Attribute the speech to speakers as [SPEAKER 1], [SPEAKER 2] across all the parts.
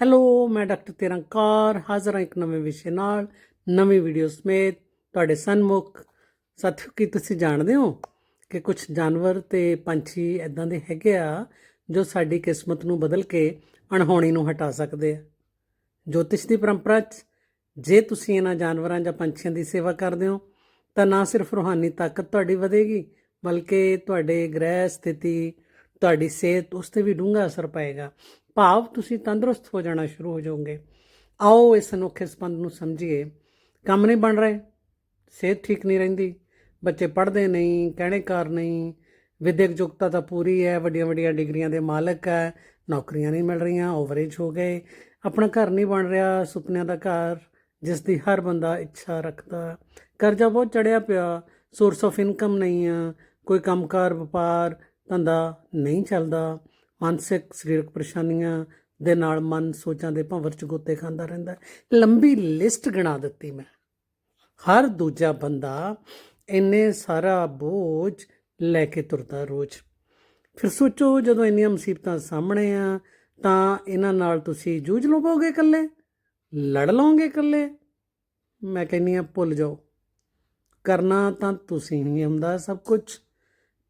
[SPEAKER 1] Hello, ਮੈਂ doctor ਤਿਰੰਕਾਰ, ਹਾਜ਼ਰ ਹਾਂ ਇੱਕ ਨਵੇਂ ਵਿਸ਼ੇ ਨਾਲ, ਨਵੀਂ ਵੀਡੀਓ ਸਮੇਤ ਤੁਹਾਡੇ ਸਨਮੁਖ। ਸਾਥੀਓ, ਕੀ ਤੁਸੀਂ ਜਾਣਦੇ ਹੋ ਕਿ ਕੁਝ ਜਾਨਵਰ ਤੇ ਪੰਛੀ ਐਦਾਂ ਦੇ ਹੈਗੇ ਆ ਜੋ ਸਾਡੀ ਕਿਸਮਤ ਨੂੰ ਬਦਲ ਕੇ ਅਣਹੋਣੀ ਨੂੰ ਹਟਾ ਸਕਦੇ ਆ? ਜੋਤਿਸ਼ ਦੀ ਪਰੰਪਰਾ 'ਚ ਜੇ ਤੁਸੀਂ ਇਹਨਾਂ ਜਾਨਵਰਾਂ ਜਾਂ ਪੰਛੀਆਂ ਦੀ ਸੇਵਾ ਕਰਦੇ ਹੋ, ਤਾਂ ਨਾ ਸਿਰਫ ਰੂਹਾਨੀ ਤਾਕਤ ਤੁਹਾਡੀ ਵਧੇਗੀ, ਬਲਕਿ ਤੁਹਾਡੇ ਗ੍ਰਹਿ ਸਥਿਤੀ, ਤੁਹਾਡੀ ਸਿਹਤ, ਉਸ ਤੇ ਵੀ ਡੂੰਘਾ ਅਸਰ ਪਏਗਾ। ਭਾਵ ਤੁਸੀਂ ਤੰਦਰੁਸਤ ਹੋ ਜਾਣਾ ਸ਼ੁਰੂ ਹੋ ਜਾਓਗੇ। ਆਓ ਇਸ ਅਨੋਖੇ ਸੰਬੰਧ ਨੂੰ ਸਮਝੀਏ। ਕੰਮ ਨਹੀਂ ਬਣ ਰਹੇ, ਸਿਹਤ ਠੀਕ ਨਹੀਂ ਰਹਿੰਦੀ, ਬੱਚੇ ਪੜ੍ਹਦੇ ਨਹੀਂ, ਕਹਿਣੇ ਕਾਰ ਨਹੀਂ ਵਿਦਿਅਕ ਯੋਗਤਾ ਤਾਂ ਪੂਰੀ ਹੈ ਵੱਡੀਆਂ ਵੱਡੀਆਂ ਡਿਗਰੀਆਂ ਦੇ ਮਾਲਕ ਹੈ, ਨੌਕਰੀਆਂ ਨਹੀਂ ਮਿਲ ਰਹੀਆਂ ਓਵਰੇਜ ਹੋ ਗਏ। ਆਪਣਾ ਘਰ ਨਹੀਂ ਬਣ ਰਿਹਾ, ਸੁਪਨਿਆਂ ਦਾ ਘਰ ਜਿਸ ਦੀ ਹਰ ਬੰਦਾ ਇੱਛਾ ਰੱਖਦਾ। ਕਰਜ਼ਾ ਬਹੁਤ ਚੜਿਆ ਪਿਆ ਸੋਰਸ ਆਫ ਇਨਕਮ ਨਹੀਂ ਆ, ਕੋਈ ਕੰਮਕਾਰ, ਵਪਾਰ, ਧੰਦਾ ਨਹੀਂ ਚੱਲਦਾ। ਮਾਨਸਿਕ ਸਰੀਰਕ ਪਰੇਸ਼ਾਨੀਆਂ ਦੇ ਨਾਲ ਮਨ ਸੋਚਾਂ ਦੇ ਭੰਵਰ ਚ ਗੋਤੇ ਖਾਂਦਾ ਰਹਿੰਦਾ ਲੰਬੀ ਲਿਸਟ ਗਿਣਾ ਦਿੱਤੀ ਮੈਂ। ਹਰ ਦੂਜਾ ਬੰਦਾ ਇੰਨੇ ਸਾਰਾ ਬੋਝ ਲੈ ਕੇ ਤੁਰਦਾ ਰੋਜ਼। ਫਿਰ ਸੋਚੋ, ਜਦੋਂ ਇੰਨੀਆਂ ਮੁਸੀਬਤਾਂ ਸਾਹਮਣੇ ਆ, ਤਾਂ ਇਹਨਾਂ ਨਾਲ ਤੁਸੀਂ ਜੂਝ ਲਵੋਗੇ ਇਕੱਲੇ? ਲੜ ਲਓਗੇ ਇਕੱਲੇ? ਮੈਂ ਕਹਿੰਨੀ ਆ ਭੁੱਲ ਜਾਓ। ਕਰਨਾ ਤਾਂ ਤੁਸੀਂ ਹੀ ਹੁੰਦਾ ਸਭ ਕੁਝ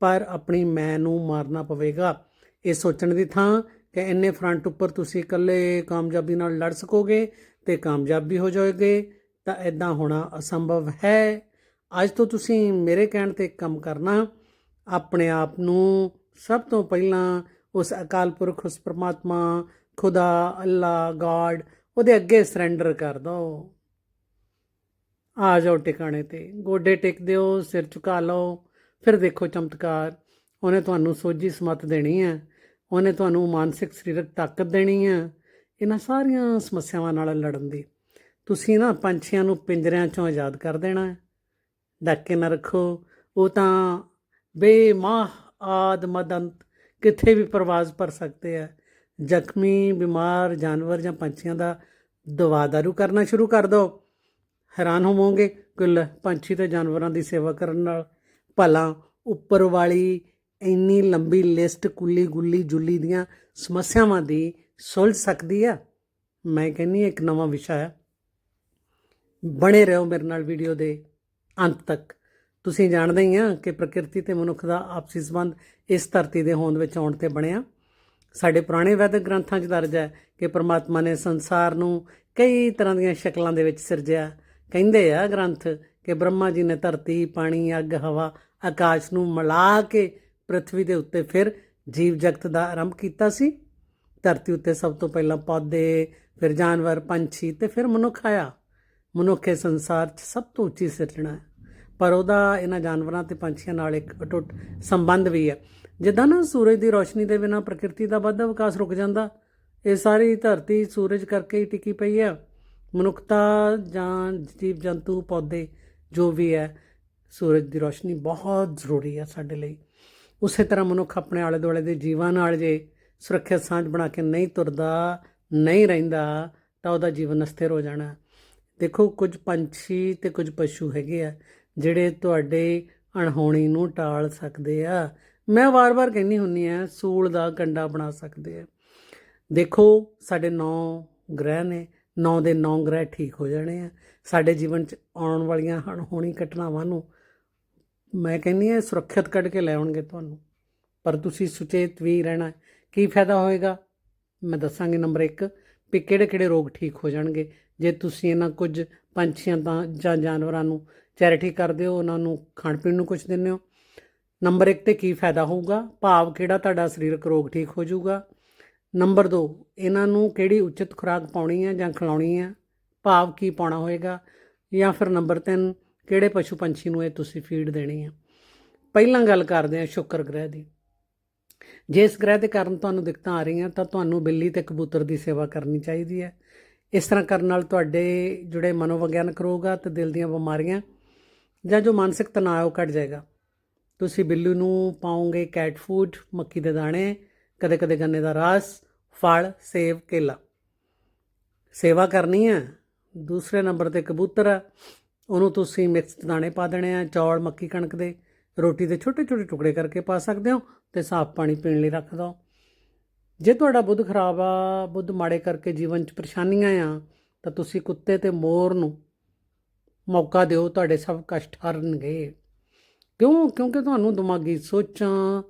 [SPEAKER 1] ਪਰ ਆਪਣੀ ਮੈਂ ਨੂੰ ਮਾਰਨਾ ਪਵੇਗਾ। ਇਹ ਸੋਚਣ ਦੀ ਥਾਂ ਕਿ ਇੰਨੇ ਫਰੰਟ ਉੱਪਰ ਤੁਸੀਂ ਇਕੱਲੇ ਕਾਮਯਾਬੀ ਨਾਲ ਲੜ ਸਕੋਗੇ ਤੇ ਕਾਮਯਾਬ ਵੀ ਹੋ ਜਾਓਗੇ, ਤਾਂ ਇਦਾਂ ਹੋਣਾ ਅਸੰਭਵ ਹੈ। ਅੱਜ ਤੋਂ ਤੁਸੀਂ ਮੇਰੇ ਕਹਿਣ ਤੇ ਕੰਮ ਕਰਨਾ, ਆਪਣੇ ਆਪ ਨੂੰ ਸਭ ਤੋਂ ਪਹਿਲਾਂ ਉਸ ਅਕਾਲ ਪੁਰਖ, ਉਸ ਪ੍ਰਮਾਤਮਾ, ਖੁਦਾ ਅੱਲਾ ਗਾਡ, ਉਹਦੇ ਅੱਗੇ ਸਰੈਂਡਰ ਕਰ ਦਿਓ ਆ ਜਾਓ ਟਿਕਾਣੇ ਤੇ, ਗੋਡੇ ਟੇਕ ਦਿਓ, ਸਿਰ ਝੁਕਾ ਲਓ, ਫਿਰ ਦੇਖੋ ਚਮਤਕਾਰ। ਉਹਨੇ ਤੁਹਾਨੂੰ ਸੋਝੀ ਸਮਤ ਦੇਣੀ ਹੈ। ਉਹਨੇ ਤੁਹਾਨੂੰ ਮਾਨਸਿਕ ਸਰੀਰਕ ਤਾਕਤ ਦੇਣੀ ਹੈ। ਇਹਨਾਂ ਸਾਰੀਆਂ ਸਮੱਸਿਆਵਾਂ ਨਾਲ ਲੜਨ ਦੀ। ਤੁਸੀਂ ਨਾ ਪੰਛੀਆਂ ਨੂੰ ਪਿੰਜਰਿਆਂ ਚੋਂ ਆਜ਼ਾਦ ਕਰ ਦੇਣਾ ਹੈ। ਡੱਕ ਕੇ ਨਾ ਰੱਖੋ। ਉਹ ਤਾਂ ਬੇਮਾਹ ਆਦ ਮਦੰਤ ਕਿੱਥੇ ਵੀ ਪ੍ਰਵਾਜ਼ ਕਰ ਸਕਦੇ ਆ ਜ਼ਖਮੀ, ਬਿਮਾਰ, ਜਾਨਵਰ ਜਾਂ ਪੰਛੀਆਂ ਦਾ ਦਵਾ ਦਾਰੂ ਕਰਨਾ ਸ਼ੁਰੂ ਕਰ ਦਿਓ ਹੈਰਾਨ ਹੋਵੋਗੇ ਕਿ ਪੰਛੀ ਤੇ ਜਾਨਵਰਾਂ ਦੀ ਸੇਵਾ ਕਰਨ ਨਾਲ। ਭਲਾ ਉੱਪਰ ਵਾਲੀ ਇੰਨੀ ਲੰਬੀ ਲਿਸਟ ਕੁੱਲੀ ਗੁੱਲੀ ਜੁੱਲੀ ਦੀਆਂ ਸਮੱਸਿਆਵਾਂ ਦੀ ਸੁਲਝ ਸਕਦੀ ਆ? ਮੈਂ ਕਹਿੰਨੀ ਇੱਕ ਨਵਾਂ ਵਿਸ਼ਾ ਹੈ। ਬਣੇ ਰਹੋ ਮੇਰੇ ਨਾਲ ਵੀਡੀਓ ਦੇ ਅੰਤ ਤੱਕ। ਤੁਸੀਂ ਜਾਣਦੇ ਹੀ ਆ ਕਿ ਪ੍ਰਕਿਰਤੀ ਤੇ ਮਨੁੱਖ ਦਾ ਆਪਸੀ ਸੰਬੰਧ ਇਸ ਧਰਤੀ ਦੇ ਹੋਂਦ ਵਿੱਚ ਆਉਣ ਤੇ ਬਣਿਆ। ਸਾਡੇ ਪੁਰਾਣੇ ਵੈਦਿਕ ਗ੍ਰੰਥਾਂ 'ਚ ਦਰਜ ਹੈ ਕਿ ਪ੍ਰਮਾਤਮਾ ਨੇ ਸੰਸਾਰ ਨੂੰ ਕਈ ਤਰ੍ਹਾਂ ਦੀਆਂ ਸ਼ਕਲਾਂ ਦੇ ਵਿੱਚ ਸਿਰਜਿਆ। ਕਹਿੰਦੇ ਆ ਗ੍ਰੰਥ ਕਿ ਬ੍ਰਹਮਾ ਜੀ ਨੇ ਧਰਤੀ, ਪਾਣੀ, ਅੱਗ, ਹਵਾ, ਆਕਾਸ਼ ਨੂੰ ਮਿਲਾ ਕੇ ਪ੍ਰithvi ਦੇ ਉੱਤੇ ਫਿਰ ਜੀਵ ਜਗਤ ਦਾ ਆਰੰਭ ਕੀਤਾ ਸੀ। ਧਰਤੀ ਉੱਤੇ ਸਭ ਤੋਂ ਪਹਿਲਾਂ ਪੌਦੇ, ਫਿਰ ਜਾਨਵਰ, ਪੰਛੀ ਤੇ ਫਿਰ ਮਨੁੱਖ ਆਇਆ। ਮਨੁੱਖੇ ਸੰਸਾਰ 'ਚ ਸਭ ਤੋਂ ਉੱਚੀ ਸਿਰਜਣਾ ਹੈ। ਪਰ ਉਹਦਾ, ਇਹਨਾਂ ਜਾਨਵਰਾਂ ਤੇ ਪੰਛੀਆਂ ਨਾਲ ਇੱਕ ਅਟੁੱਟ ਸੰਬੰਧ ਵੀ ਹੈ। ਜਿੱਦਾਂ ਨਾ ਸੂਰਜ ਦੀ ਰੋਸ਼ਨੀ ਦੇ ਬਿਨਾਂ ਪ੍ਰਕਿਰਤੀ ਦਾ ਵਾਧਾ ਵਿਕਾਸ ਰੁਕ ਜਾਂਦਾ, ਇਹ ਸਾਰੀ ਧਰਤੀ ਸੂਰਜ ਕਰਕੇ ਹੀ ਟਿਕੀ ਪਈ ਹੈ। ਮਨੁੱਖਤਾ ਜਾਂ ਜੀਵ ਜੰਤੂ, ਪੌਦੇ, ਜੋ ਵੀ ਹੈ, ਸੂਰਜ ਦੀ ਰੋਸ਼ਨੀ ਬਹੁਤ ਜ਼ਰੂਰੀ ਹੈ ਸਾਡੇ ਲਈ। ਉਸੇ ਤਰ੍ਹਾਂ ਮਨੁੱਖ ਆਪਣੇ ਆਲੇ ਦੁਆਲੇ ਦੇ ਜੀਵਾਂ ਨਾਲ ਜੇ ਸੁਰੱਖਿਅਤ ਸਾਂਝ ਬਣਾ ਕੇ ਨਹੀਂ ਤੁਰਦਾ, ਨਹੀਂ ਰਹਿੰਦਾ, ਤਾਂ ਉਹਦਾ ਜੀਵਨ ਅਸਥਿਰ ਹੋ ਜਾਣਾ। ਦੇਖੋ, ਕੁਝ ਪੰਛੀ ਤੇ ਕੁਝ ਪਸ਼ੂ ਹੈਗੇ ਆ, ਜਿਹੜੇ ਤੁਹਾਡੇ ਅਣਹੋਣੀ ਨੂੰ ਟਾਲ ਸਕਦੇ ਆ। ਮੈਂ ਵਾਰ-ਵਾਰ ਕਹਿੰਨੀ ਹੁੰਨੀ ਆ ਸੂਲ ਦਾ ਕੰਡਾ ਬਣਾ ਸਕਦੇ ਆ। ਦੇਖੋ, ਸਾਡੇ 9 ਗ੍ਰਹਿ ਨੇ 9 ਦੇ 9 ਗ੍ਰਹਿ ਠੀਕ ਹੋ ਜਾਣੇ ਆ। ਸਾਡੇ ਜੀਵਨ 'ਚ ਆਉਣ ਵਾਲੀਆਂ ਅਣਹੋਣੀ ਘਟਨਾਵਾਂ ਨੂੰ ਮੈਂ ਕਹਿੰਨੀ ਆ ਸੁਰੱਖਿਅਤ ਕੱਢ ਕੇ ਲੈ ਆਉਣਗੇ ਤੁਹਾਨੂੰ। ਪਰ ਤੁਸੀਂ ਸੁਚੇਤ ਵੀ ਰਹਿਣਾ ਕੀ ਫਾਇਦਾ ਹੋਏਗਾ? ਮੈਂ ਦੱਸਾਂਗੀ ਨੰਬਰ 1 ਵੀ ਕਿਹੜੇ ਕਿਹੜੇ ਰੋਗ ਠੀਕ ਹੋ ਜਾਣਗੇ। ਜੇ ਤੁਸੀਂ ਇਹਨਾਂ ਕੁਝ ਪੰਛੀਆਂ ਤਾਂ ਜਾਂ ਜਾਨਵਰਾਂ ਨੂੰ ਚੈਰਿਟੀ ਕਰਦੇ ਹੋ, ਉਹਨਾਂ ਨੂੰ ਖਾਣ ਪੀਣ ਨੂੰ ਕੁਝ ਦਿੰਦੇ ਹੋ। ਨੰਬਰ 1 ਤੇ ਕੀ ਫਾਇਦਾ ਹੋਊਗਾ? ਭਾਵ ਕਿਹੜਾ ਤੁਹਾਡਾ ਸਰੀਰਕ ਰੋਗ ਠੀਕ ਹੋ ਜਾਊਗਾ? ਨੰਬਰ 2 ਇਹਨਾਂ ਨੂੰ ਕਿਹੜੀ ਉਚਿਤ ਖੁਰਾਕ ਪਾਉਣੀ ਹੈ ਜਾਂ ਖਿਲਾਉਣੀ ਹੈ? ਭਾਵ ਕੀ ਪਾਉਣਾ ਹੋਏਗਾ? ਜਾਂ ਫਿਰ ਨੰਬਰ 3 ਕਿਹੜੇ ਪਸ਼ੂ ਪੰਛੀ ਨੂੰ ਇਹ ਤੁਸੀਂ ਫੀਡ ਦੇਣੀ ਹੈ ਪਹਿਲਾਂ ਗੱਲ ਕਰਦੇ ਹਾਂ ਸ਼ੁੱਕਰ ਗ੍ਰਹਿ ਦੀ। ਜੇ ਇਸ ਗ੍ਰਹਿ ਦੇ ਕਾਰਨ ਤੁਹਾਨੂੰ ਦਿੱਕਤਾਂ ਆ ਰਹੀਆਂ, ਤਾਂ ਤੁਹਾਨੂੰ ਬਿੱਲੀ ਤੇ ਕਬੂਤਰ ਦੀ ਸੇਵਾ ਕਰਨੀ ਚਾਹੀਦੀ ਹੈ। ਇਸ ਤਰ੍ਹਾਂ ਕਰਨ ਨਾਲ ਤੁਹਾਡੇ ਜਿਹੜੇ ਮਨੋਵਿਗਿਆਨਕ ਰੋਗ ਆ ਤੇ ਦਿਲ ਦੀਆਂ ਬਿਮਾਰੀਆਂ ਜਾਂ ਜੋ ਮਾਨਸਿਕ ਤਣਾਅ ਉਹ ਘਟ ਜਾਏਗਾ। ਤੁਸੀਂ ਬਿੱਲੂ ਨੂੰ ਪਾਉਂਗੇ ਕੈਟ ਫੂਡ ਮੱਕੀ ਦੇ ਦਾਣੇ ਕਦੇ ਕਦੇ ਗੰਨੇ ਦਾ ਰਸ, ਫਲ, ਸੇਬ, ਕੇਲਾ। ਸੇਵਾ ਕਰਨੀ ਹੈ ਦੂਸਰੇ ਨੰਬਰ ਤੇ ਕਬੂਤਰ ਆ ਉਹਨੂੰ ਤੁਸੀਂ ਮਿਕਸ ਦਾਣੇ ਪਾ ਦੇਣੇ ਆ ਚੌਲ ਮੱਕੀ ਕਣਕ ਦੇ। ਰੋਟੀ ਦੇ ਛੋਟੇ ਛੋਟੇ ਟੁਕੜੇ ਕਰਕੇ ਪਾ ਸਕਦੇ ਹੋ ਤੇ ਸਾਫ਼ ਪਾਣੀ ਪੀਣ ਲਈ ਰੱਖ ਦਿਓ। ਜੇ ਤੁਹਾਡਾ ਬੁੱਧ ਖਰਾਬ ਆ ਬੁੱਧ ਮਾੜੇ ਕਰਕੇ ਜੀਵਨ 'ਚ ਪਰੇਸ਼ਾਨੀਆਂ ਆ ਤਾਂ ਤੁਸੀਂ ਕੁੱਤੇ ਤੇ ਮੋਰ ਨੂੰ ਮੌਕਾ ਦਿਓ ਤੁਹਾਡੇ ਸਭ ਕਸ਼ਟ ਹਰਨਗੇ। ਕਿਉਂ? ਕਿਉਂਕਿ ਤੁਹਾਨੂੰ ਦਿਮਾਗੀ ਸੋਚਾਂ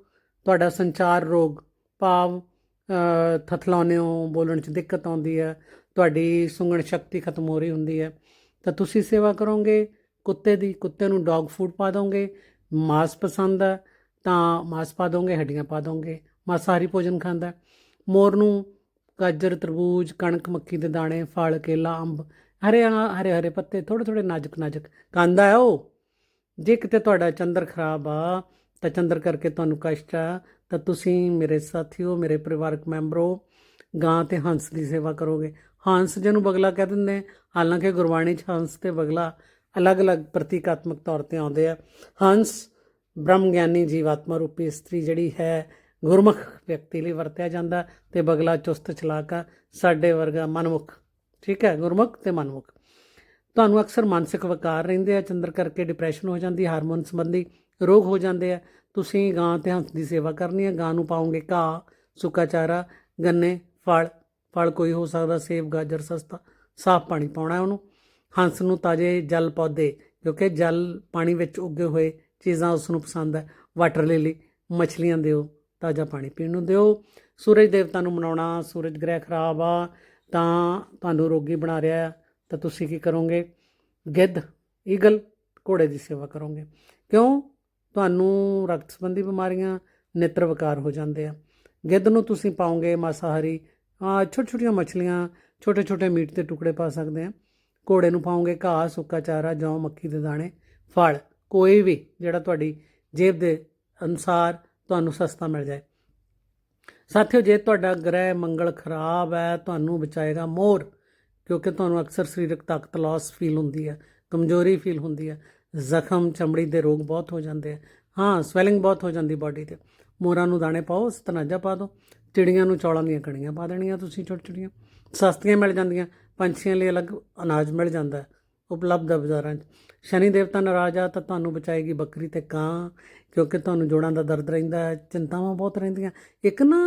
[SPEAKER 1] ਤੁਹਾਡਾ ਸੰਚਾਰ ਰੋਗ ਭਾਵ ਅ, ਥਥਲਾਉਂਦੇ ਹੋ ਬੋਲਣ 'ਚ ਦਿੱਕਤ ਆਉਂਦੀ ਹੈ ਤੁਹਾਡੀ ਸੁੰਗਣ ਸ਼ਕਤੀ ਖਤਮ ਹੋ ਰਹੀ ਹੁੰਦੀ ਹੈ। ਤਾਂ ਤੁਸੀਂ ਸੇਵਾ ਕਰੋਗੇ, ਕੁੱਤੇ ਦੀ, ਕੁੱਤੇ ਨੂੰ ਡੌਗ ਫੂਡ ਪਾ ਦੋਗੇ, ਮਾਸ ਪਸੰਦ ਹੈ, ਤਾਂ ਮਾਸ ਪਾ ਦੋਗੇ, ਹੱਡੀਆਂ ਪਾ ਦੋਗੇ ਮਾਸਾਹਾਰੀ ਭੋਜਨ ਖਾਂਦਾ ਮੋਰ ਨੂੰ ਗਾਜਰ, ਤਰਬੂਜ, ਕਣਕ, ਮੱਕੀ ਦੇ ਦਾਣੇ, ਫਲ, ਕੇਲਾ, ਅੰਬ, ਹਰੇ ਹਰੇ ਹਰੇ ਪੱਤੇ ਥੋੜੇ ਥੋੜੇ ਨਾਜ਼ੁਕ ਨਾਜ਼ੁਕ ਖਾਂਦਾ ਹੈ ਉਹ। ਜੇ ਕਿਤੇ ਤੁਹਾਡਾ ਚੰਦਰ ਖਰਾਬ ਆ, ਤਾਂ ਚੰਦਰ ਕਰਕੇ ਤੁਹਾਨੂੰ ਕਸ਼ਟ ਆ, ਤਾਂ ਤੁਸੀਂ ਮੇਰੇ ਸਾਥੀਓ, ਮੇਰੇ ਪਰਿਵਾਰਕ ਮੈਂਬਰੋ, ਗਾਂ ਤੇ ਹੰਸ ਦੀ ਸੇਵਾ ਕਰੋਗੇ। ਹੰਸ ਜਿਹਨੂੰ ਬਗਲਾ ਕਹਿ ਦਿੰਦੇ ਹਾਲਾਂਕਿ ਗੁਰਬਾਣੀ 'ਚ ਹੰਸ ਤੇ ਬਗਲਾ ਅਲੱਗ-ਅਲੱਗ ਪ੍ਰਤੀਕਾਤਮਕ ਤੌਰ ਤੇ ਆਉਂਦੇ ਆ। ਹੰਸ ਬ੍ਰਹਮ ਗਿਆਨੀ ਜੀਵਾਤਮਾ ਰੂਪੀ ਇਸਤਰੀ ਜਿਹੜੀ ਹੈ, ਗੁਰਮੁਖ ਵਿਅਕਤੀ ਲਈ ਵਰਤਿਆ ਜਾਂਦਾ ਤੇ ਬਗਲਾ ਚੁਸਤ ਚਲਾਕ ਸਾਡੇ ਵਰਗਾ ਮਨਮੁਖ। ਠੀਕ ਹੈ, ਗੁਰਮੁਖ ਤੇ ਮਨਮੁਖ। ਤੁਹਾਨੂੰ ਅਕਸਰ ਮਾਨਸਿਕ ਵਿਕਾਰ ਰਹਿੰਦੇ ਆ, ਚੰਦਰ ਕਰਕੇ ਡਿਪਰੈਸ਼ਨ ਹੋ ਜਾਂਦੀ ਹਾਰਮੋਨ ਸੰਬੰਧੀ ਰੋਗ ਹੋ ਜਾਂਦੇ ਆ। ਤੁਸੀਂ ਗਾਂ ਤੇ ਹੰਸ ਦੀ ਸੇਵਾ ਕਰਨੀ ਹੈ ਗਾਂ ਨੂੰ ਪਾਉਂਗੇ ਘਾਹ, ਸੁੱਕਾ ਚਾਰਾ, ਗੰਨੇ, ਫਲ ਫਲ ਕੋਈ ਹੋ ਸਕਦਾ ਸੇਬ ਗਾਜਰ ਸਸਤਾ ਸਾਫ਼ ਪਾਣੀ ਪਾਉਣਾ ਉਹਨੂੰ। ਹੰਸ ਨੂੰ ਤਾਜ਼ੇ ਜਲ ਪੌਦੇ ਕਿਉਂਕਿ ਜਲ ਪਾਣੀ ਵਿੱਚ ਉੱਗੇ ਹੋਏ ਚੀਜ਼ਾਂ ਉਸ ਨੂੰ ਪਸੰਦ ਹੈ। ਵਾਟਰ ਲਿਲੀ ਮੱਛਲੀਆਂ ਦਿਓ ਤਾਜ਼ਾ ਪਾਣੀ ਪੀਣ ਨੂੰ ਦਿਓ। ਸੂਰਜ ਦੇਵਤਾ ਨੂੰ ਮਨਾਉਣਾ ਸੂਰਜ ਗ੍ਰਹਿ ਖਰਾਬ ਆ ਤਾਂ ਤੁਹਾਨੂੰ ਰੋਗੀ ਬਣਾ ਰਿਹਾ ਹੈ, ਤਾਂ ਤੁਸੀਂ ਕੀ ਕਰੋਗੇ? ਗਿੱਧ ਈਗਲ ਘੋੜੇ ਦੀ ਸੇਵਾ ਕਰੋਗੇ। ਕਿਉਂ? ਤੁਹਾਨੂੰ ਰਕਤ ਸੰਬੰਧੀ ਬਿਮਾਰੀਆਂ ਨੇਤਰ ਵਿਕਾਰ ਹੋ ਜਾਂਦੇ ਆ। ਗਿੱਧ ਨੂੰ ਤੁਸੀਂ ਪਾਓਗੇ ਮਾਸਾਹਾਰੀ ਆ ਛੋਟੀਆਂ ਛੋਟੀਆਂ ਮੱਛਲੀਆਂ ਛੋਟੇ ਛੋਟੇ ਮੀਟ ਦੇ ਟੁਕੜੇ ਪਾ ਸਕਦੇ ਆ ਘੋੜੇ ਨੂੰ ਪਾਉਂਗੇ ਘਾਹ, ਸੁੱਕਾ ਚਾਰਾ, ਜੌਂ, ਮੱਕੀ ਦੇ ਦਾਣੇ, ਫਲ। ਕੋਈ ਵੀ ਜਿਹੜਾ ਤੁਹਾਡੀ ਜੇਬ ਦੇ ਅਨੁਸਾਰ ਤੁਹਾਨੂੰ ਸਸਤਾ ਮਿਲ ਜਾਏ। ਸਾਥੀਓ, ਜੇ ਤੁਹਾਡਾ ਗ੍ਰਹਿ ਮੰਗਲ ਖਰਾਬ ਹੈ, ਤੁਹਾਨੂੰ ਬਚਾਏਗਾ ਮੋਰ, ਕਿਉਂਕਿ ਤੁਹਾਨੂੰ ਅਕਸਰ ਸਰੀਰਕ ਤਾਕਤ ਲਾਸ ਫੀਲ ਹੁੰਦੀ ਹੈ, ਕਮਜ਼ੋਰੀ ਫੀਲ ਹੁੰਦੀ ਹੈ, ਜ਼ਖਮ, ਚਮੜੀ ਦੇ ਰੋਗ ਬਹੁਤ ਹੋ ਜਾਂਦੇ ਆ। ਹਾਂ ਸਵੈਲਿੰਗ ਬਹੁਤ ਹੋ ਜਾਂਦੀ ਬਾਡੀ ਤੇ। ਮੋਰਾਂ ਨੂੰ ਦਾਣੇ ਪਾਓ, ਸਤਨਾਜਾ ਪਾ ਦਿਓ। ਚਿੜੀਆਂ ਨੂੰ ਚੌਲਾਂ ਦੀਆਂ ਕਣੀਆਂ ਪਾ ਦੇਣੀਆਂ ਤੁਸੀਂ ਛੋਟੀ ਛੋਟੀਆਂ। ਸਸਤੀਆਂ ਮਿਲ ਜਾਂਦੀਆਂ, ਪੰਛੀਆਂ ਲਈ ਅਲੱਗ ਅਨਾਜ ਮਿਲ ਜਾਂਦਾ, ਉਪਲਬਧ ਹੈ ਬਾਜ਼ਾਰਾਂ 'ਚ। ਸ਼ਨੀ ਦੇਵਤਾ ਨਾਰਾਜ਼ ਆ ਤਾਂ ਤੁਹਾਨੂੰ ਬਚਾਏਗੀ ਬੱਕਰੀ ਤੇ ਕਾਂ, ਕਿਉਂਕਿ ਤੁਹਾਨੂੰ ਜੋੜਾਂ ਦਾ ਦਰਦ ਰਹਿੰਦਾ ਹੈ, ਚਿੰਤਾਵਾਂ ਬਹੁਤ ਰਹਿੰਦੀਆਂ। ਇੱਕ ਨਾ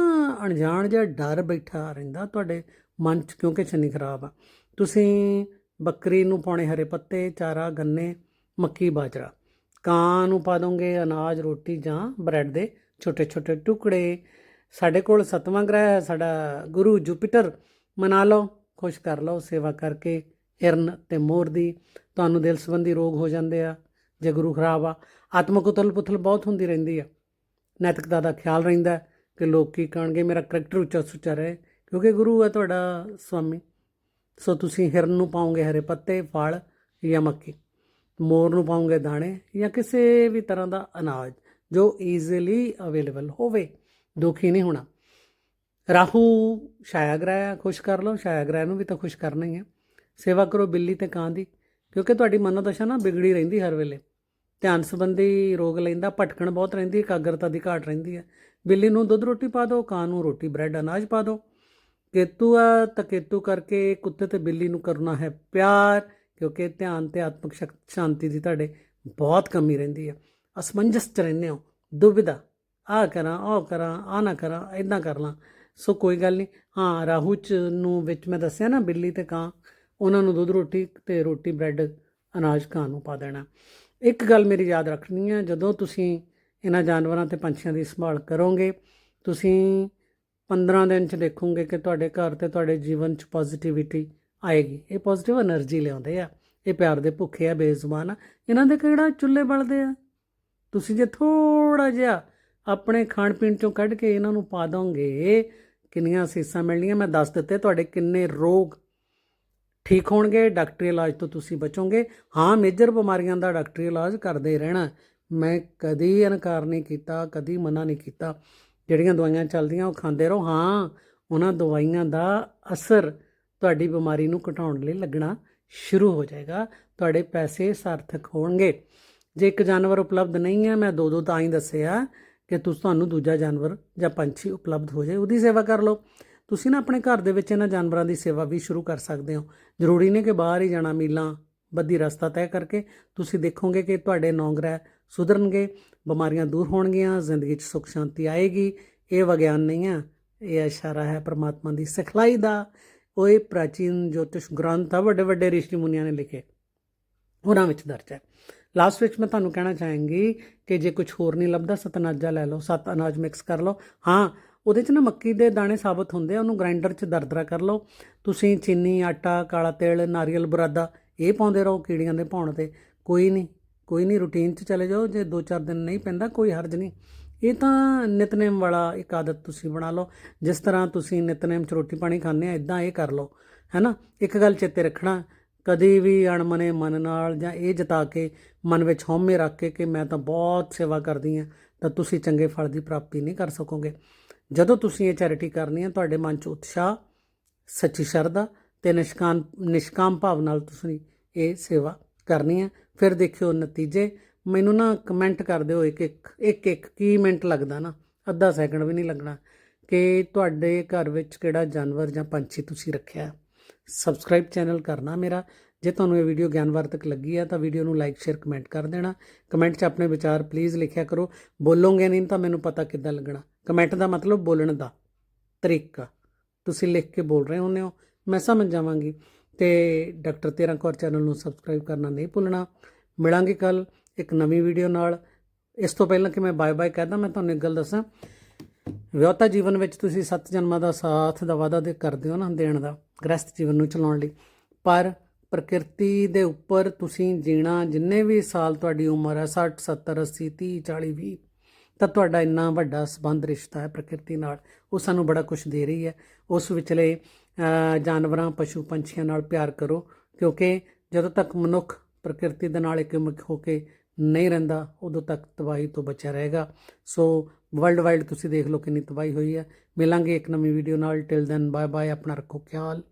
[SPEAKER 1] ਅਣਜਾਣ ਜਿਹਾ ਡਰ ਬੈਠਾ ਰਹਿੰਦਾ ਤੁਹਾਡੇ ਮਨ 'ਚ, ਕਿਉਂਕਿ ਸ਼ਨੀ ਖਰਾਬ ਆ। ਤੁਸੀਂ ਬੱਕਰੀ ਨੂੰ ਪਾਉਣੇ ਹਰੇ ਪੱਤੇ, ਚਾਰਾ, ਗੰਨੇ, ਮੱਕੀ, ਬਾਜਰਾ। ਕਾਂ ਨੂੰ ਪਾ ਦੋਗੇ ਅਨਾਜ, ਰੋਟੀ ਜਾਂ ਬ੍ਰੈਡ ਦੇ ਛੋਟੇ ਛੋਟੇ ਟੁਕੜੇ। ਸਾਡੇ ਕੋਲ ਸਤਵਾਂ ਗ੍ਰਹਿ ਹੈ ਸਾਡਾ ਗੁਰੂ ਜੁਪੀਟਰ, ਮਨਾ ਲਓ, ਖੁਸ਼ ਕਰ ਲਓ, ਸੇਵਾ ਕਰਕੇ ਹਿਰਨ ਤੇ ਮੋਰ ਦੀ ਤੁਹਾਨੂੰ ਦਿਲ ਸੰਬੰਧੀ ਰੋਗ ਹੋ ਜਾਂਦੇ ਆ, ਜੇ ਗੁਰੂ ਖਰਾਬ ਆ। ਆਤਮਕ ਉਥਲ ਪੁਥਲ ਬਹੁਤ ਹੁੰਦੀ ਰਹਿੰਦੀ ਆ। ਨੈਤਿਕਤਾ ਦਾ ਖਿਆਲ ਰਹਿੰਦਾ ਕਿ ਲੋਕ ਕੀ ਕਹਿਣਗੇ, ਮੇਰਾ ਕਰੈਕਟਰ ਉੱਚਾ ਸੁੱਚਾ ਰਹੇ, ਕਿਉਂਕਿ ਗੁਰੂ ਹੈ ਤੁਹਾਡਾ ਸਵਾਮੀ। ਸੋ ਤੁਸੀਂ ਹਿਰਨ ਨੂੰ ਪਾਉਂਗੇ ਹਰੇ ਪੱਤੇ, ਫਲ ਜਾਂ ਮੱਕੀ, ਮੋਰ ਨੂੰ ਪਾਉਂਗੇ ਦਾਣੇ ਜਾਂ ਕਿਸੇ ਵੀ ਤਰ੍ਹਾਂ ਦਾ ਅਨਾਜ ਜੋ ਈਜ਼ੀਲੀ ਅਵੇਲੇਬਲ ਹੋਵੇ। ਦੁਖੀ ਨਹੀਂ ਹੋਣਾ। ਰਾਹੂ ਛਾਇਆ ਗ੍ਰਹਿ ਹੈ ਖੁਸ਼ ਕਰ ਲਓ ਛਾਇਆ ਗ੍ਰਹਿ ਨੂੰ ਵੀ ਤਾਂ ਖੁਸ਼ ਕਰਨਾ ਹੀ ਹੈ। ਸੇਵਾ ਕਰੋ ਬਿੱਲੀ ਤੇ ਕਾਂ ਦੀ, ਕਿਉਂਕਿ ਤੁਹਾਡੀ ਮਨੋਦਸ਼ਾ ਨਾ ਵਿਗੜੀ ਰਹਿੰਦੀ ਹਰ ਵੇਲੇ। ਧਿਆਨ ਸੰਬੰਧੀ ਰੋਗ ਲੈਂਦਾ, ਭਟਕਣ ਬਹੁਤ ਰਹਿੰਦੀ, ਇਕਾਗਰਤਾ ਦੀ ਘਾਟ ਰਹਿੰਦੀ ਹੈ। ਬਿੱਲੀ ਨੂੰ ਦੁੱਧ ਰੋਟੀ ਪਾ ਦਿਓ, ਕਾਂ ਨੂੰ ਰੋਟੀ, ਬ੍ਰੈਡ, ਅਨਾਜ ਪਾ ਦਿਓ। ਕੇਤੂ ਆ ਤਾਂ ਕੇਤੂ ਕਰਕੇ ਕੁੱਤੇ ਤੇ ਬਿੱਲੀ ਨੂੰ ਕਰਨਾ ਹੈ ਪਿਆਰ, ਕਿਉਂਕਿ ਧਿਆਨ ਤੇ ਆਤਮਿਕ ਸ਼ਕ- ਸ਼ਾਂਤੀ ਦੀ ਤੁਹਾਡੇ ਬਹੁਤ ਕਮੀ ਰਹਿੰਦੀ ਹੈ। ਅਸਮੰਜਸ ਚ ਰਹਿੰਦੇ ਹੋ ਦੁਬਿਧਾ ਆਹ ਕਰਾਂ, ਉਹ ਕਰਾਂ ਆ ਨਾ ਕਰਾਂ ਇਦਾਂ ਕਰ ਲਾਂ। ਸੋ ਕੋਈ ਗੱਲ ਨਹੀਂ। ਹਾਂ, ਰਾਹੂ ਚ ਨੂੰ ਵਿੱਚ ਮੈਂ ਦੱਸਿਆ ਨਾ ਬਿੱਲੀ ਤੇ ਕਾਂ, ਉਹਨਾਂ ਨੂੰ ਦੁੱਧ ਰੋਟੀ ਤੇ ਰੋਟੀ ਬ੍ਰੈਡ ਅਨਾਜ ਕਾਂ ਨੂੰ ਪਾ ਦੇਣਾ। ਇੱਕ ਗੱਲ ਮੇਰੀ ਯਾਦ ਰੱਖਣੀ ਹੈ ਜਦੋਂ ਤੁਸੀਂ ਇਹਨਾਂ ਜਾਨਵਰਾਂ ਤੇ ਪੰਛੀਆਂ ਦੀ ਸੰਭਾਲ ਕਰੋਗੇ, ਤੁਸੀਂ 15 ਦਿਨ ਚ ਦੇਖੋਗੇ ਕਿ ਤੁਹਾਡੇ ਘਰ ਤੇ ਤੁਹਾਡੇ ਜੀਵਨ ਚ ਪੋਜ਼ਿਟਿਵਿਟੀ ਆਏਗੀ। ਇਹ ਪੋਜ਼ਿਟਿਵ એનર્ਜੀ ਲਿਆਉਂਦੇ ਆ। ਇਹ ਪਿਆਰ ਦੇ ਭੁੱਖੇ ਆ, ਬੇਜ਼ੁਬਾਨ ਇਹਨਾਂ ਦੇ ਕਿਹੜਾ ਚੁੱਲ੍ਹੇ ਬਲਦੇ ਆ? ਤੁਸੀਂ ਜੇ ਥੋੜਾ ਜਿਹਾ ਆਪਣੇ ਖਾਣ ਪੀਣ ਚੋਂ ਕੱਢ ਕੇ ਇਹਨਾਂ ਨੂੰ ਪਾ ਦੋਗੇ। ਕਿੰਨੀਆਂ ਸੀਸਾਂ ਮਿਲਣੀਆਂ? ਮੈਂ ਦੱਸ ਦਿੱਤੇ, ਤੁਹਾਡੇ ਕਿੰਨੇ ਰੋਗ ਠੀਕ ਹੋਣਗੇ? ਡਾਕਟਰੀ ਇਲਾਜ ਤੋਂ ਤੁਸੀਂ ਬਚੋਗੇ। ਹਾਂ, ਮੇਜਰ ਬਿਮਾਰੀਆਂ ਦਾ ਡਾਕਟਰੀ ਇਲਾਜ ਕਰਦੇ ਰਹਿਣਾ। ਮੈਂ ਕਦੀ ਇਨਕਾਰ ਨਹੀਂ ਕੀਤਾ, ਕਦੀ ਮਨਾ ਨਹੀਂ ਕੀਤਾ। ਜਿਹੜੀਆਂ ਦਵਾਈਆਂ ਚੱਲਦੀਆਂ, ਉਹ ਖਾਂਦੇ ਰਹੋ। ਹਾਂ, ਉਹਨਾਂ ਦਵਾਈਆਂ ਦਾ ਅਸਰ ਤੁਹਾਡੀ ਬਿਮਾਰੀ ਨੂੰ ਘਟਾਉਣ ਲਈ ਲੱਗਣਾ ਸ਼ੁਰੂ ਹੋ ਜਾਏਗਾ। ਤੁਹਾਡੇ ਪੈਸੇ ਸਾਰਥਕ ਹੋਣਗੇ। ਜੇ ਇੱਕ ਜਾਨਵਰ ਉਪਲਬਧ ਨਹੀਂ ਹੈ, ਮੈਂ ਦੋ ਦੋ ਤਾਂ ਹੀ ਦੱਸਿਆ। ਕਿ ਤੁਸੀਂ ਤੁਹਾਨੂੰ ਦੂਜਾ ਜਾਨਵਰ ਜਾਂ ਪੰਛੀ ਉਪਲਬਧ ਹੋ ਜਾਏ, ਉਹਦੀ ਸੇਵਾ ਕਰ ਲਓ। ਤੁਸੀਂ ਨਾ ਆਪਣੇ ਘਰ ਦੇ ਵਿੱਚ ਇਹਨਾਂ ਜਾਨਵਰਾਂ ਦੀ ਸੇਵਾ ਵੀ ਸ਼ੁਰੂ ਕਰ ਸਕਦੇ ਹੋ। ਜ਼ਰੂਰੀ ਨਹੀਂ ਕਿ ਬਾਹਰ ਹੀ ਜਾਣਾ, ਮੀਲਾਂ ਬੱਦੀ ਰਸਤਾ ਤੈਅ ਕਰਕੇ ਤੁਸੀਂ ਦੇਖੋਗੇ ਕਿ ਤੁਹਾਡੇ ਨੌਂ ਗ੍ਰਹਿ ਸੁਧਰਨਗੇ, ਬਿਮਾਰੀਆਂ ਦੂਰ ਹੋਣਗੀਆਂ, ਜ਼ਿੰਦਗੀ 'ਚ ਸੁੱਖ ਸ਼ਾਂਤੀ ਆਏਗੀ। ਇਹ ਵਿਗਿਆਨ ਨਹੀਂ ਆ ਇਹ ਇਸ਼ਾਰਾ ਹੈ ਪ੍ਰਮਾਤਮਾ ਦੀ ਸਿਖਲਾਈ ਦਾ। ਉਹ ਇਹ ਪ੍ਰਾਚੀਨ ਜੋਤਿਸ਼ ਗ੍ਰੰਥ ਆ ਵੱਡੇ ਵੱਡੇ ਰਿਸ਼ੀ ਮੁਨੀਆਂ ਨੇ ਲਿਖੇ। ਉਹਨਾਂ ਵਿੱਚ ਦਰਜ ਹੈ। ਲਾਸਟ ਵਿੱਚ ਮੈਂ ਤੁਹਾਨੂੰ ਕਹਿਣਾ ਚਾਹਾਂਗੀ ਕਿ ਜੇ ਕੁਝ ਹੋਰ ਨਹੀਂ ਲੱਭਦਾ, ਸਤਨਾਜਾ ਲੈ ਲਓ, ਸੱਤ ਅਨਾਜ ਮਿਕਸ ਕਰ ਲਓ। ਹਾਂ, ਉਹਦੇ 'ਚ ਨਾ ਮੱਕੀ ਦੇ ਦਾਣੇ ਸਾਬਤ ਹੁੰਦੇ ਆ, ਉਹਨੂੰ ਗ੍ਰਾਈਂਡਰ 'ਚ ਦਰਦਰਾ ਕਰ ਲਓ। ਤੁਸੀਂ ਚੀਨੀ, ਆਟਾ, ਕਾਲਾ ਤੇਲ, ਨਾਰੀਅਲ, ਬੁਰਾਦਾ, ਇਹ ਪਾਉਂਦੇ ਰਹੋ ਕੀੜੀਆਂ ਦੇ ਭੌਣ ਤੇ। ਕੋਈ ਨਹੀਂ ਕੋਈ ਨਹੀਂ ਰੂਟੀਨ 'ਚ ਚਲੇ ਜਾਓ, ਜੇ 2-4 ਦਿਨ ਨਹੀਂ ਪੈਂਦਾ, ਕੋਈ ਹਰਜ ਨਹੀਂ। ਇਹ ਤਾਂ ਨਿਤਨੇਮ ਵਾਲਾ ਇੱਕ ਆਦਤ ਤੁਸੀਂ ਬਣਾ ਲਓ। ਜਿਸ ਤਰ੍ਹਾਂ ਤੁਸੀਂ ਨਿਤਨੇਮ 'ਚ ਰੋਟੀ ਪਾਣੀ ਖਾਂਦੇ ਆ ਇਦਾਂ ਇਹ ਕਰ ਲਓ ਹੈਨਾ ਇੱਕ ਗੱਲ ਚੇਤੇ ਰੱਖਣਾ ਕਦੇ ਵੀ ਅਣਮਨੇ ਮਨ ਨਾਲ ਜਾਂ ਇਹ ਜਤਾ ਕੇ ਮਨ ਵਿੱਚ ਹਉਮੈ ਰੱਖ ਕੇ ਕਿ ਮੈਂ ਤਾਂ ਬਹੁਤ ਸੇਵਾ ਕਰਦੀ ਹਾਂ, ਤਾਂ ਤੁਸੀਂ ਚੰਗੇ ਫਲ ਦੀ ਪ੍ਰਾਪਤੀ ਨਹੀਂ ਕਰ ਸਕੋਗੇ। ਜਦੋਂ ਤੁਸੀਂ ਇਹ ਚੈਰਿਟੀ ਕਰਨੀ ਹੈ, ਤੁਹਾਡੇ ਮਨ 'ਚ ਉਤਸ਼ਾਹ, ਸੱਚੀ ਸ਼ਰਧਾ ਤੇ ਨਿਸ਼ਕਾਮ ਨਿਸ਼ਕਾਮ ਭਾਵ ਨਾਲ ਤੁਸੀਂ ਇਹ ਸੇਵਾ ਕਰਨੀ ਹੈ। ਫਿਰ ਦੇਖਿਓ ਨਤੀਜੇ। ਮੈਨੂੰ ਨਾ ਕਮੈਂਟ ਕਰ ਦਿਓ ਇੱਕ ਇੱਕ ਇੱਕ ਇੱਕ ਕੀ ਮਿੰਟ ਲੱਗਦਾ ਨਾ, ਅੱਧਾ ਸੈਕਿੰਡ ਵੀ ਨਹੀਂ ਲੱਗਣਾ ਕਿ ਤੁਹਾਡੇ ਘਰ ਵਿੱਚ ਕਿਹੜਾ ਜਾਨਵਰ ਜਾਂ ਪੰਛੀ ਤੁਸੀਂ ਰੱਖਿਆ। ਸਬਸਕ੍ਰਾਈਬ ਚੈਨਲ ਕਰਨਾ ਮੇਰਾ। ਜੇ ਤੁਹਾਨੂੰ ਇਹ ਵੀਡੀਓ ਗਿਆਨਵਰਤਕ ਲੱਗੀ ਆ, ਤਾਂ ਵੀਡੀਓ ਨੂੰ ਲਾਈਕ ਸ਼ੇਅਰ ਕਮੈਂਟ ਕਰ ਦੇਣਾ। ਕਮੈਂਟ 'ਚ ਆਪਣੇ ਵਿਚਾਰ ਪਲੀਜ਼ ਲਿਖਿਆ ਕਰੋ। ਬੋਲੋਗੇ ਨਹੀਂ ਤਾਂ ਮੈਨੂੰ ਪਤਾ ਕਿੱਦਾਂ ਲੱਗਣਾ। ਕਮੈਂਟ ਦਾ ਮਤਲਬ ਬੋਲਣ ਦਾ ਤਰੀਕਾ। ਤੁਸੀਂ ਲਿਖ ਕੇ ਬੋਲ ਰਹੇ ਹੁੰਦੇ ਹੋ, ਮੈਂ ਸਮਝ ਜਾਵਾਂਗੀ। ਤੇ ਡਾਕਟਰ ਤੇਰਾ ਕੌਰ ਚੈਨਲ ਨੂੰ ਸਬਸਕ੍ਰਾਈਬ ਕਰਨਾ ਨਹੀਂ ਭੁੱਲਣਾ। ਮਿਲਾਂਗੇ ਕੱਲ ਇੱਕ ਨਵੀਂ ਵੀਡੀਓ ਨਾਲ। ਇਸ ਤੋਂ ਪਹਿਲਾਂ ਕਿ ਮੈਂ ਬਾਏ ਬਾਏ ਕਹਿੰਦਾ, ਮੈਂ ਤੁਹਾਨੂੰ ਇੱਕ ਗੱਲ ਦੱਸਾਂ। ਵਿਆਹਤਾ ਜੀਵਨ ਵਿੱਚ ਤੁਸੀਂ ਸੱਤ ਜਨਮਾਂ ਦਾ ਸਾਥ ਦਾ ਵਾਅਦਾ ਦੇ ਕਰਦੇ ਹੋ ਨਾ ਦੇਣ ਦਾ। ਗ੍ਰਸਤ ਜੀਵਨ ਨੂੰ ਚਲਾਉਣ ਲਈ। ਪਰ ਪ੍ਰਕਿਰਤੀ ਦੇ ਉੱਪਰ ਤੁਸੀਂ ਜੀਣਾ ਜਿੰਨੇ ਵੀ ਸਾਲ ਤੁਹਾਡੀ ਉਮਰ ਹੈ 60 70 80 30 40 20 ਤਾਂ ਤੁਹਾਡਾ ਇੰਨਾ ਵੱਡਾ ਸਬੰਧ, ਰਿਸ਼ਤਾ ਹੈ ਪ੍ਰਕਿਰਤੀ ਨਾਲ। ਉਹ ਸਾਨੂੰ ਬੜਾ ਕੁਝ ਦੇ ਰਹੀ ਹੈ। ਉਸ ਵਿਚਲੇ ਜਾਨਵਰਾਂ, ਪਸ਼ੂ ਪੰਛੀਆਂ ਨਾਲ ਪਿਆਰ ਕਰੋ, ਕਿਉਂਕਿ ਜਦੋਂ ਤੱਕ ਮਨੁੱਖ ਪ੍ਰਕਿਰਤੀ ਦੇ ਨਾਲ ਇੱਕਮੁਖ ਹੋ ਕੇ ਨਹੀਂ ਰਹਿੰਦਾ, ਉਦੋਂ ਤੱਕ ਤਬਾਹੀ ਤੋਂ ਬਚਿਆ ਰਹੇਗਾ। ਸੋ ਵਰਲਡ ਵਾਈਡ ਤੁਸੀਂ ਦੇਖ ਲਓ ਕਿੰਨੀ ਤਬਾਹੀ ਹੋਈ ਹੈ। ਮਿਲਾਂਗੇ ਇੱਕ ਨਵੀਂ ਵੀਡੀਓ ਨਾਲ। ਟਿਲ ਦੈਨ ਬਾਏ ਬਾਏ ਆਪਣਾ ਰੱਖੋ ਖਿਆਲ।